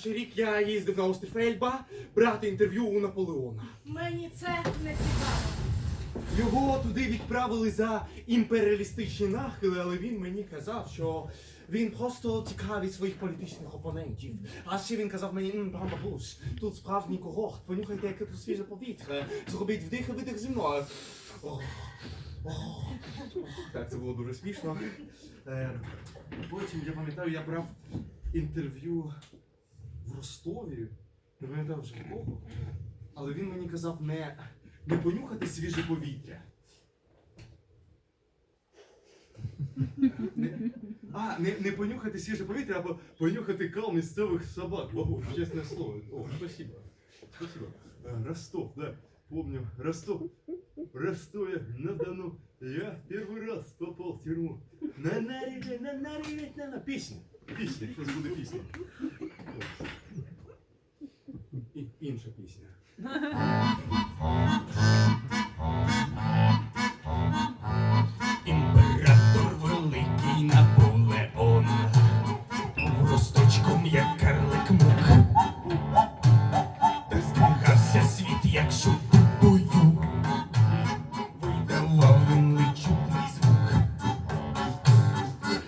Ще рік я їздив на острів Ельба брати інтерв'ю у Наполеона. Мені це не цікаво. Його туди відправили за імперіалістичні нахили, але він мені казав, що він просто цікавить своїх політичних опонентів. А ще він казав мені, «М, пан бабусь, тут справжній когорт, понюхайте, яке тут свіже повітря, зробіть вдих і видих зі мною. Ох, ох. Так, це було дуже смішно. Е, Потім я пам'ятаю, я брав інтерв'ю в Ростові, не пам'ятаю вже кого, але він мені казав не, не понюхати свіже повітря. Не, а, не, не понюхати свіже повітря, а по- понюхати кал місцевих собак. Бабусь, чесне слово. О, спасибо. Спасибо. Э, Ростов, да. Помню, Ростов. Ростове на Дону я первый раз попал в тюрьму. На нариве, на нариве, на на Песня. Песня, сейчас інша пісня. Імператор великий Наполеон В росточком, як карлик мук, Та здвигався світ, як шум.